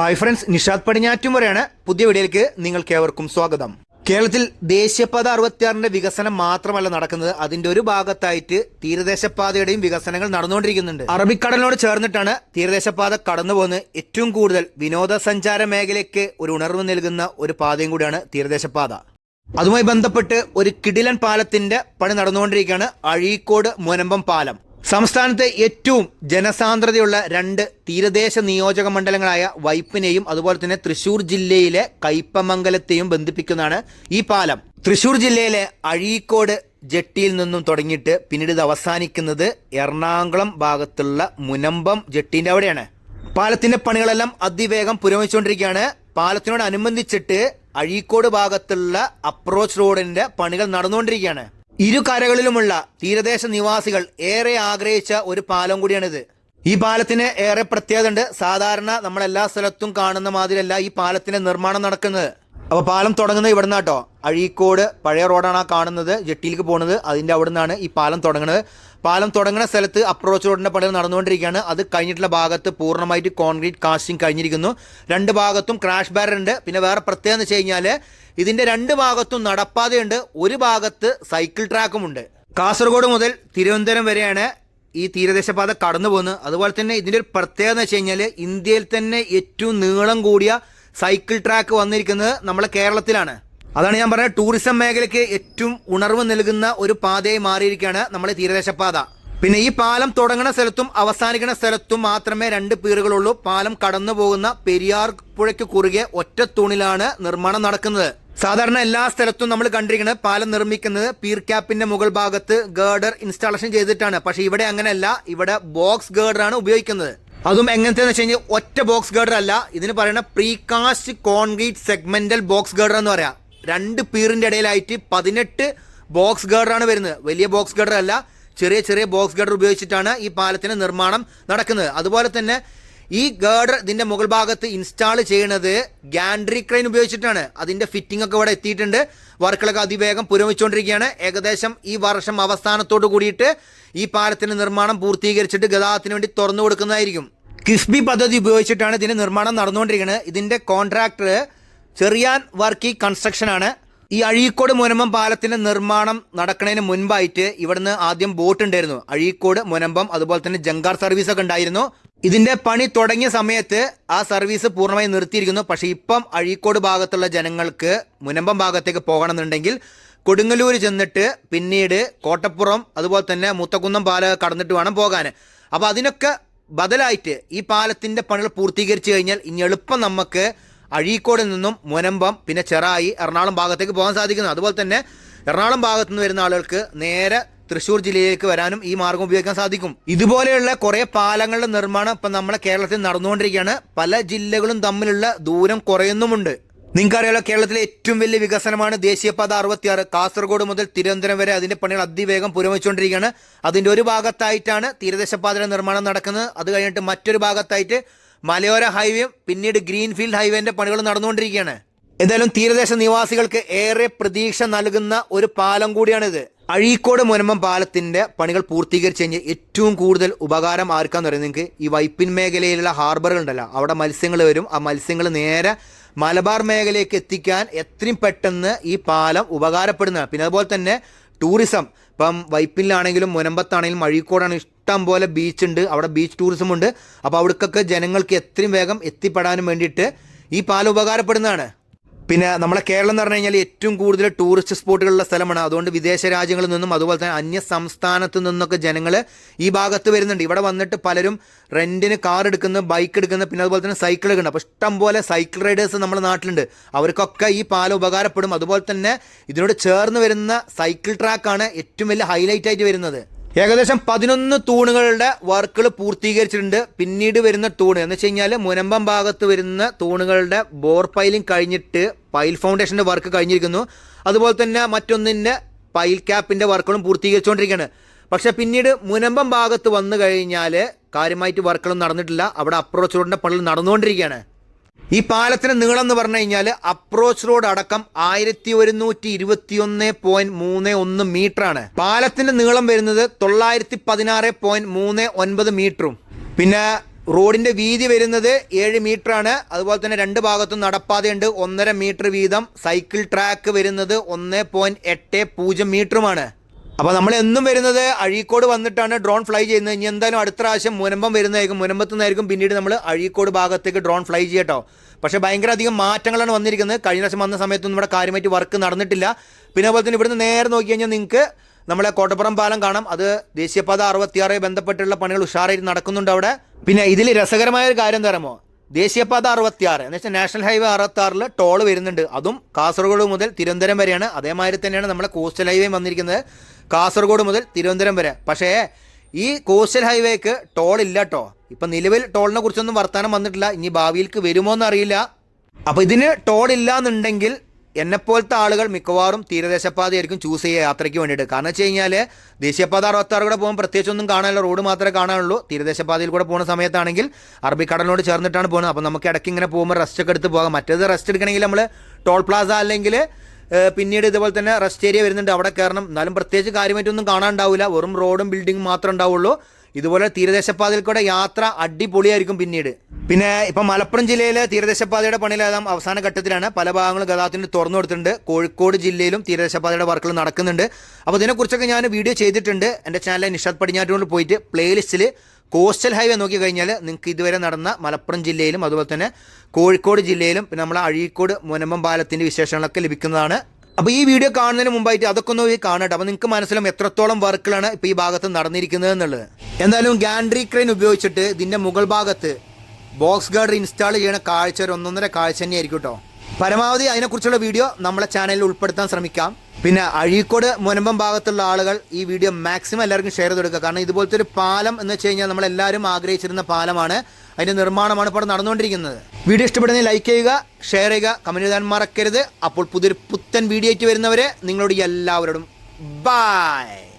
Hi friends Nishad പടിഞ്ഞാറ്റും വരെയാണ്. പുതിയ വീഡിയോയിലേക്ക് നിങ്ങൾക്ക് ഏവർക്കും സ്വാഗതം. കേരളത്തിൽ ദേശീയപാത അറുപത്തിയാറിന്റെ വികസനം മാത്രമല്ല നടക്കുന്നത്. അതിന്റെ ഒരു ഭാഗത്തായിട്ട് തീരദേശപാതയുടെയും വികസനങ്ങൾ നടന്നുകൊണ്ടിരിക്കുന്നുണ്ട്. അറബിക്കടലിനോട് ചേർന്നിട്ടാണ് തീരദേശപാത കടന്നു പോകുന്നത് ഏറ്റവും കൂടുതൽ വിനോദസഞ്ചാര മേഖലയ്ക്ക് ഒരു ഉണർവ് നൽകുന്ന ഒരു പാതയും കൂടിയാണ് തീരദേശപാത. അതുമായി ബന്ധപ്പെട്ട് ഒരു കിടിലൻ പാലത്തിന്റെ പണി നടന്നുകൊണ്ടിരിക്കുകയാണ് അഴീക്കോട് മുനമ്പം പാലം. സംസ്ഥാനത്തെ ഏറ്റവും ജനസാന്ദ്രതയുള്ള രണ്ട് തീരദേശ നിയോജക മണ്ഡലങ്ങളായ വൈപ്പിനെയും അതുപോലെ തന്നെ തൃശൂർ ജില്ലയിലെ കയ്പമംഗലത്തെയും ബന്ധിപ്പിക്കുന്നതാണ് ഈ പാലം. തൃശൂർ ജില്ലയിലെ അഴീക്കോട് ജെട്ടിയിൽ നിന്നും തുടങ്ങിയിട്ട് പിന്നീട് ഇത് അവസാനിക്കുന്നത് എറണാകുളം ഭാഗത്തുള്ള മുനമ്പം ജെട്ടിന്റെ അവിടെയാണ്. പാലത്തിന്റെ പണികളെല്ലാം അതിവേഗം പുരോഗമിച്ചുകൊണ്ടിരിക്കുകയാണ്. പാലത്തിനോട് അനുബന്ധിച്ചിട്ട് അഴീക്കോട് ഭാഗത്തുള്ള അപ്രോച്ച് റോഡിന്റെ പണികൾ നടന്നുകൊണ്ടിരിക്കുകയാണ്. ഇരു കരകളിലുമുള്ള തീരദേശ നിവാസികൾ ഏറെ ആഗ്രഹിച്ച ഒരു പാലം കൂടിയാണിത്. ഈ പാലത്തിന് ഏറെ പ്രത്യേകത ഉണ്ട് സാധാരണ നമ്മൾ എല്ലാ സ്ഥലത്തും കാണുന്ന മാതിരിയല്ല ഈ പാലത്തിന്റെ നിർമ്മാണം നടക്കുന്നത്. അപ്പോൾ പാലം തുടങ്ങുന്നത് ഇവിടെ നിന്നാട്ടോ അഴീക്കോട് പഴയ റോഡാണ് ആ കാണുന്നത്. ജെട്ടിയിലേക്ക് പോകുന്നത് അതിന്റെ അവിടെ നിന്നാണ് ഈ പാലം തുടങ്ങുന്നത് പാലം തുടങ്ങുന്ന സ്ഥലത്ത് അപ്രോച്ച് റോഡിന്റെ പണികൾ നടന്നുകൊണ്ടിരിക്കുകയാണ്. അത് കഴിഞ്ഞിട്ടുള്ള ഭാഗത്ത് പൂർണമായിട്ട് കോൺക്രീറ്റ് കാസ്റ്റിംഗ് കഴിഞ്ഞിരിക്കുന്നു. രണ്ട് ഭാഗത്തും ക്രാഷ് ബാരർ ഉണ്ട്. പിന്നെ വേറെ പ്രത്യേകത എന്ന് വെച്ച് കഴിഞ്ഞാൽ ഇതിന്റെ രണ്ട് ഭാഗത്തും നടപ്പാതയുണ്ട്. ഒരു ഭാഗത്ത് സൈക്കിൾ ട്രാക്കുമുണ്ട് കാസർഗോഡ് മുതൽ തിരുവനന്തപുരം വരെയാണ് ഈ തീരദേശപാത കടന്നു പോകുന്നത് അതുപോലെ തന്നെ ഇതിന്റെ ഒരു പ്രത്യേകത എന്ന് വെച്ച് കഴിഞ്ഞാൽ ഇന്ത്യയിൽ തന്നെ ഏറ്റവും നീളം കൂടിയ സൈക്കിൾ ട്രാക്ക് വന്നിരിക്കുന്നത് നമ്മളെ കേരളത്തിലാണ്. അതാണ് ഞാൻ പറഞ്ഞത് ടൂറിസം മേഖലയ്ക്ക് ഏറ്റവും ഉണർവ് നൽകുന്ന ഒരു പാതയായി മാറിയിരിക്കുകയാണ് നമ്മുടെ തീരദേശപാത. പിന്നെ ഈ പാലം തുടങ്ങുന്ന സ്ഥലത്തും അവസാനിക്കുന്ന സ്ഥലത്തും മാത്രമേ രണ്ട് പീറുകളുള്ളൂ. പാലം കടന്നു പോകുന്ന പെരിയാർ പുഴയ്ക്ക് കുറുകെ ഒറ്റ തൂണിലാണ് നിർമ്മാണം നടക്കുന്നത്. സാധാരണ എല്ലാ സ്ഥലത്തും നമ്മൾ കണ്ടിരിക്കുന്നത് പാലം നിർമ്മിക്കുന്നത് പീർ ക്യാപ്പിന്റെ മുകൾ ഭാഗത്ത് ഗേർഡർ ഇൻസ്റ്റാളേഷൻ ചെയ്തിട്ടാണ്. പക്ഷേ ഇവിടെ അങ്ങനെയല്ല ഇവിടെ ബോക്സ് ഗേർഡർ ആണ് ഉപയോഗിക്കുന്നത്. അതും എങ്ങനത്തെ വെച്ച് കഴിഞ്ഞാൽ ഒറ്റ ബോക്സ് ഗേഡർ അല്ല. ഇതിന് പറയുന്ന precast concrete segmental box girder എന്ന് പറയാം. രണ്ട് പീറിന്റെ ഇടയിലായിട്ട് പതിനെട്ട് ബോക്സ് ഗേർഡർ ആണ് വരുന്നത്. വലിയ ബോക്സ് ഗേഡർ അല്ല ചെറിയ ചെറിയ ബോക്സ് ഗേഡർ ഉപയോഗിച്ചിട്ടാണ് ഈ പാലത്തിന് നിർമ്മാണം നടക്കുന്നത്. അതുപോലെ തന്നെ ഈ ഗേർഡർ ഇതിന്റെ മുകൾ ഭാഗത്ത് ഇൻസ്റ്റാൾ ചെയ്യുന്നത് ഗാൻഡ്രി ക്രെയിൻ ഉപയോഗിച്ചിട്ടാണ്. അതിന്റെ ഫിറ്റിംഗ് ഒക്കെ ഇവിടെ എത്തിയിട്ടുണ്ട്. വർക്കുകളൊക്കെ അതിവേഗം പുരോഗമിച്ചുകൊണ്ടിരിക്കുകയാണ്. ഏകദേശം ഈ വർഷം അവസാനത്തോട് കൂടിയിട്ട് ഈ പാലത്തിന്റെ നിർമ്മാണം പൂർത്തീകരിച്ചിട്ട് ഗതാഗതത്തിന് വേണ്ടി തുറന്നു കൊടുക്കുന്നതായിരിക്കും. കിഫ്ബി പദ്ധതി ഉപയോഗിച്ചിട്ടാണ് ഇതിന്റെ നിർമ്മാണം നടന്നുകൊണ്ടിരിക്കുന്നത് ഇതിന്റെ കോൺട്രാക്ടർ ചെറിയാൻ വർക്കി കൺസ്ട്രക്ഷൻ ആണ്. ഈ അഴീക്കോട് മുനമ്പം പാലത്തിന്റെ നിർമ്മാണം നടക്കുന്നതിന് മുൻപായിട്ട് ഇവിടുന്ന് ആദ്യം ബോട്ട് ഉണ്ടായിരുന്നു. അഴീക്കോട് മുനമ്പം അതുപോലെ തന്നെ ജങ്കാർ സർവീസ് ഒക്കെ ഉണ്ടായിരുന്നു. ഇതിന്റെ പണി തുടങ്ങിയ സമയത്ത് ആ സർവീസ് പൂർണമായി നിർത്തിയിരിക്കുന്നു. പക്ഷേ ഇപ്പം അഴീക്കോട് ഭാഗത്തുള്ള ജനങ്ങൾക്ക് മുനമ്പം ഭാഗത്തേക്ക് പോകണമെന്നുണ്ടെങ്കിൽ കൊടുങ്ങല്ലൂർ ചെന്നിട്ട് പിന്നീട് കോട്ടപ്പുറം അതുപോലെ തന്നെ മുത്തക്കുന്നം പാല കടന്നിട്ട് വേണം പോകാൻ. അപ്പോൾ അതിനൊക്കെ ബദലായിട്ട് ഈ പാലത്തിന്റെ പണികൾ പൂർത്തീകരിച്ചു കഴിഞ്ഞാൽ ഇനി എളുപ്പം നമുക്ക് അഴീക്കോട് നിന്നും മുനമ്പം പിന്നെ ചെറായി എറണാകുളം ഭാഗത്തേക്ക് പോകാൻ സാധിക്കുന്നു. അതുപോലെ തന്നെ എറണാകുളം ഭാഗത്തു നിന്ന് വരുന്ന ആളുകൾക്ക് നേരെ തൃശ്ശൂർ ജില്ലയിലേക്ക് വരാനും ഈ മാർഗം ഉപയോഗിക്കാൻ സാധിക്കും. ഇതുപോലെയുള്ള കുറെ പാലങ്ങളുടെ നിർമ്മാണം ഇപ്പം നമ്മുടെ കേരളത്തിൽ നടന്നുകൊണ്ടിരിക്കുകയാണ്. പല ജില്ലകളും തമ്മിലുള്ള ദൂരം കുറയുന്നുമുണ്ട്. നിങ്ങൾക്കറിയാലോ കേരളത്തിലെ ഏറ്റവും വലിയ വികസനമാണ് ദേശീയപാത അറുപത്തിയാറ്. കാസർഗോഡ് മുതൽ തിരുവനന്തപുരം വരെ അതിന്റെ പണികൾ അതിവേഗം പുരോഗമിച്ചുകൊണ്ടിരിക്കുകയാണ്. അതിന്റെ ഒരു ഭാഗത്തായിട്ടാണ് തീരദേശപാതയുടെ നിർമ്മാണം നടക്കുന്നത്. അത് കഴിഞ്ഞിട്ട് മറ്റൊരു ഭാഗത്തായിട്ട് മലയോര ഹൈവേയും പിന്നീട് ഗ്രീൻഫീൽഡ് ഹൈവേന്റെ പണികൾ നടന്നുകൊണ്ടിരിക്കുകയാണ്. എന്തായാലും തീരദേശ നിവാസികൾക്ക് ഏറെ പ്രതീക്ഷ നൽകുന്ന ഒരു പാലം കൂടിയാണിത്. അഴീക്കോട് മുനമ്പം പാലത്തിന്റെ പണികൾ പൂർത്തീകരിച്ച് കഴിഞ്ഞാൽ ഏറ്റവും കൂടുതൽ ഉപകാരം ആർക്കാന്ന് പറയുന്നത് നിങ്ങൾക്ക് ഈ വൈപ്പിൻ മേഖലയിലുള്ള ഹാർബറുകൾ ഉണ്ടല്ലോ. അവിടെ മത്സ്യങ്ങൾ വരും. ആ മത്സ്യങ്ങൾ നേരെ മലബാർ മേഖലയിലേക്ക് എത്തിക്കാൻ എത്രയും പെട്ടെന്ന് ഈ പാലം ഉപകാരപ്പെടുന്നതാണ്. പിന്നെ അതുപോലെ തന്നെ ടൂറിസം ഇപ്പം വൈപ്പിനിലാണെങ്കിലും മുനമ്പത്താണെങ്കിലും അഴീക്കോടാണെങ്കിലും ഇഷ്ടം പോലെ ബീച്ച് ഉണ്ട്. അവിടെ ബീച്ച് ടൂറിസം ഉണ്ട്. അപ്പോൾ അവിടേക്കൊക്കെ ജനങ്ങൾക്ക് എത്രയും വേഗം എത്തിപ്പെടാനും വേണ്ടിയിട്ട് ഈ പാലം ഉപകാരപ്പെടുന്നതാണ്. പിന്നെ നമ്മളെ കേരളം എന്ന് പറഞ്ഞു കഴിഞ്ഞാൽ ഏറ്റവും കൂടുതൽ ടൂറിസ്റ്റ് സ്പോട്ടുകളുള്ള സ്ഥലമാണ്. അതുകൊണ്ട് വിദേശ രാജ്യങ്ങളിൽ നിന്നും അതുപോലെ തന്നെ അന്യ സംസ്ഥാനത്ത് നിന്നൊക്കെ ജനങ്ങൾ ഈ ഭാഗത്ത് വരുന്നുണ്ട്. ഇവിടെ വന്നിട്ട് പലരും റെന്റിന് കാർ എടുക്കുന്ന ബൈക്ക് എടുക്കുന്ന പിന്നെ അതുപോലെ തന്നെ സൈക്കിൾ എടുക്കുന്നു അപ്പോൾ ഇഷ്ടം പോലെ സൈക്കിൾ റൈഡേഴ്സ് നമ്മുടെ നാട്ടിലുണ്ട്. അവർക്കൊക്കെ ഈ പാലം ഉപകാരപ്പെടും. അതുപോലെ തന്നെ ഇതിനോട് ചേർന്ന് വരുന്ന സൈക്കിൾ ട്രാക്കാണ് ഏറ്റവും വലിയ ഹൈലൈറ്റ് ആയിട്ട് വരുന്നത്. ഏകദേശം പതിനൊന്ന് തൂണുകളുടെ വർക്കുകൾ പൂർത്തീകരിച്ചിട്ടുണ്ട്. പിന്നീട് വരുന്ന തൂണ് എന്ന് വെച്ച് കഴിഞ്ഞാൽ മുനമ്പം ഭാഗത്ത് വരുന്ന തൂണുകളുടെ ബോർ പൈലിംഗ് കഴിഞ്ഞിട്ട് പൈൽ ഫൗണ്ടേഷന്റെ വർക്ക് കഴിഞ്ഞിരിക്കുന്നു. അതുപോലെ തന്നെ മറ്റൊന്നിന്റെ പൈൽ ക്യാപ്പിന്റെ വർക്കുകളും പൂർത്തീകരിച്ചുകൊണ്ടിരിക്കുകയാണ്. പക്ഷേ പിന്നീട് മുനമ്പം ഭാഗത്ത് വന്നു കഴിഞ്ഞാൽ കാര്യമായിട്ട് വർക്കുകളും നടന്നിട്ടില്ല. അവിടെ അപ്രോച്ച് റോഡിന്റെ പണികൾ നടന്നുകൊണ്ടിരിക്കുകയാണ്. ഈ പാലത്തിന് നീളം എന്ന് പറഞ്ഞു കഴിഞ്ഞാൽ അപ്രോച്ച് റോഡ് അടക്കം ആയിരത്തി ഒരുന്നൂറ്റി ഇരുപത്തിയൊന്ന് പോയിന്റ് മൂന്ന് ഒന്ന് മീറ്റർ ആണ്. പാലത്തിന്റെ നീളം വരുന്നത് തൊള്ളായിരത്തി പതിനാറ് പോയിന്റ് മൂന്ന് ഒൻപത് മീറ്ററും പിന്നെ റോഡിന്റെ വീതി വരുന്നത് ഏഴ് മീറ്റർ ആണ്. അതുപോലെ തന്നെ രണ്ട് ഭാഗത്തും നടപ്പാതയുണ്ട്. ഒന്നര മീറ്റർ വീതം സൈക്കിൾ ട്രാക്ക് വരുന്നത് ഒന്ന് പോയിന്റ് എട്ട് പൂജ്യം മീറ്ററുമാണ് അപ്പോൾ നമ്മൾ എന്നും വരുന്നത് അഴീക്കോട് വന്നിട്ടാണ് ഡ്രോൺ ഫ്ലൈ ചെയ്യുന്നത്. ഇനി എന്തായാലും അടുത്ത പ്രാവശ്യം മുനമ്പം വരുന്നതായിരിക്കും. മുനമ്പത്ത് നിന്നായിരിക്കും പിന്നീട് നമ്മൾ അഴീക്കോട് ഭാഗത്തേക്ക് ഡ്രോൺ ഫ്ലൈ ചെയ്യട്ടോ. പക്ഷേ ഭയങ്കര അധികം മാറ്റങ്ങളാണ് വന്നിരിക്കുന്നത്. കഴിഞ്ഞ പ്രാവശ്യം വന്ന സമയത്തൊന്നും ഇവിടെ കാര്യമായിട്ട് വർക്ക് നടന്നിട്ടില്ല. പിന്നെ അതുപോലെ തന്നെ ഇവിടുന്ന് നേരെ നോക്കി കഴിഞ്ഞാൽ നിങ്ങൾക്ക് നമ്മളെ കോട്ടപ്പുറം പാലം കാണാം. അത് ദേശീയപാത അറുപത്തിയാറ് ബന്ധപ്പെട്ടുള്ള പണികൾ ഉഷാറായിട്ട് നടക്കുന്നുണ്ട് അവിടെ. പിന്നെ ഇതിൽ രസകരമായ ഒരു കാര്യം തരമോ ദേശീയപാത അറുപത്തിയാറ് എന്ന് വെച്ചാൽ നാഷണൽ ഹൈവേ അറുപത്താറിൽ ടോൾ വരുന്നുണ്ട്. അതും കാസർഗോഡ് മുതൽ തിരുവനന്തപുരം വരെയാണ്. അതേമാതിരി തന്നെയാണ് നമ്മുടെ കോസ്റ്റൽ ഹൈവേ വന്നിരിക്കുന്നത്. കാസർഗോഡ് മുതൽ തിരുവനന്തപുരം വരെ. പക്ഷേ ഈ കോസ്റ്റൽ ഹൈവേക്ക് ടോൾ ഇല്ല കേട്ടോ ഇപ്പം നിലവിൽ ടോളിനെ കുറിച്ചൊന്നും വർത്തമാനം വന്നിട്ടില്ല. ഇനി ഭാവിയിലേക്ക് വരുമോ എന്നറിയില്ല. അപ്പോൾ ഇതിന് ടോൾ ഇല്ല എന്നുണ്ടെങ്കിൽ എന്നെപ്പോലത്തെ ആളുകൾ മിക്കവാറും തീരദേശപാതയായിരിക്കും ചൂസ് ചെയ്യുക യാത്രയ്ക്ക് വേണ്ടിയിട്ട്. കാരണം വെച്ച് കഴിഞ്ഞാൽ ദേശീയപാത അറുപത്താറ് കൂടെ പോകുമ്പോൾ പ്രത്യേകിച്ചൊന്നും കാണാനില്ല. റോഡ് മാത്രമേ കാണാനുള്ളൂ. തീരദേശപാതയിൽ കൂടെ പോകുന്ന സമയത്താണെങ്കിൽ അറബിക്കടലിനോട് ചേർന്നിട്ടാണ് പോകുന്നത്. അപ്പോൾ നമുക്ക് ഇടയ്ക്ക് ഇങ്ങനെ പോകുമ്പോൾ റെസ്റ്റ് ഒക്കെ എടുത്ത് പോകാം. മറ്റേത് റെസ്റ്റ് എടുക്കണമെങ്കിൽ നമ്മൾ ടോൾ പ്ലാസ അല്ലെങ്കിൽ പിന്നീട് ഇതുപോലെ തന്നെ റെസ്റ്റ് ഏരിയ വരുന്നുണ്ട്. അവിടെ കയറണം. എന്നാലും പ്രത്യേകിച്ച് കാര്യമായിട്ടൊന്നും കാണാനുണ്ടാവില്ല. വെറും റോഡും ബിൽഡിങ്ങും മാത്രമേ ഉണ്ടാവുള്ളൂ. ഇതുപോലെ തീരദേശപാതയിൽ കൂടെ യാത്ര അടിപൊളിയായിരിക്കും പിന്നീട്. പിന്നെ ഇപ്പം മലപ്പുറം ജില്ലയിലെ തീരദേശപാതയുടെ പണിയിലേതാം അവസാന ഘട്ടത്തിലാണ്. പല ഭാഗങ്ങളും ഗതാഗതത്തിന് തുറന്നു കൊടുത്തിട്ടുണ്ട്. കോഴിക്കോട് ജില്ലയിലും തീരദേശപാതയുടെ വർക്കുകൾ നടക്കുന്നുണ്ട്. അപ്പോൾ ഇതിനെക്കുറിച്ചൊക്കെ ഞാൻ വീഡിയോ ചെയ്തിട്ടുണ്ട്. എന്റെ ചാനലിൽ നിഷാദ് പടിഞ്ഞാറ്റോട് പോയിട്ട് പ്ലേലിസ്റ്റിൽ കോസ്റ്റൽ ഹൈവേ നോക്കി കഴിഞ്ഞാൽ നിങ്ങൾക്ക് ഇതുവരെ നടന്ന മലപ്പുറം ജില്ലയിലും അതുപോലെ തന്നെ കോഴിക്കോട് ജില്ലയിലും പിന്നെ നമ്മളെ അഴീക്കോട് മുനമ്പം പാലത്തിന്റെ വിശേഷങ്ങളൊക്കെ ലഭിക്കുന്നതാണ്. അപ്പോൾ ഈ വീഡിയോ കാണുന്നതിന് മുമ്പായിട്ട് അതൊക്കെ ഒന്ന് കാണട്ടെ. അപ്പോൾ നിങ്ങൾക്ക് മനസ്സിലാവും എത്രത്തോളം വർക്കുകളാണ് ഇപ്പോൾ ഈ ഭാഗത്ത് നടന്നിരിക്കുന്നത് എന്നുള്ളത്. എന്തായാലും ഗാൻഡ്രി ക്രെയിൻ ഉപയോഗിച്ചിട്ട് ഇതിന്റെ മുകൾ ഭാഗത്ത് ബോക്സ് ഗാർഡർ ഇൻസ്റ്റാൾ ചെയ്യണ കാഴ്ച ഒരു ഒന്നൊന്നര കാഴ്ച തന്നെയായിരിക്കും കേട്ടോ. പരമാവധി അതിനെക്കുറിച്ചുള്ള വീഡിയോ നമ്മളെ ചാനലിൽ ഉൾപ്പെടുത്താൻ ശ്രമിക്കാം. പിന്നെ അഴീക്കോട് മുനമ്പം ഭാഗത്തുള്ള ആളുകൾ ഈ വീഡിയോ മാക്സിമം എല്ലാവർക്കും ഷെയർ ചെയ്ത് കൊടുക്കുക. കാരണം ഇതുപോലത്തെ ഒരു പാലം എന്ന് വെച്ച് കഴിഞ്ഞാൽ നമ്മളെല്ലാവരും ആഗ്രഹിച്ചിരുന്ന പാലമാണ്. അതിന്റെ നിർമ്മാണമാണ് ഇപ്പോൾ നടന്നുകൊണ്ടിരിക്കുന്നത്. വീഡിയോ ഇഷ്ടപ്പെടുന്ന ലൈക്ക് ചെയ്യുക ഷെയർ ചെയ്യുക കമന്റ് എഴുതാൻ മറക്കരുത്. അപ്പോൾ പുതിയൊരു പുത്തൻ വീഡിയോ ആയിട്ട് വരുന്നവരെ നിങ്ങളോട് എല്ലാവരോടും ബായ്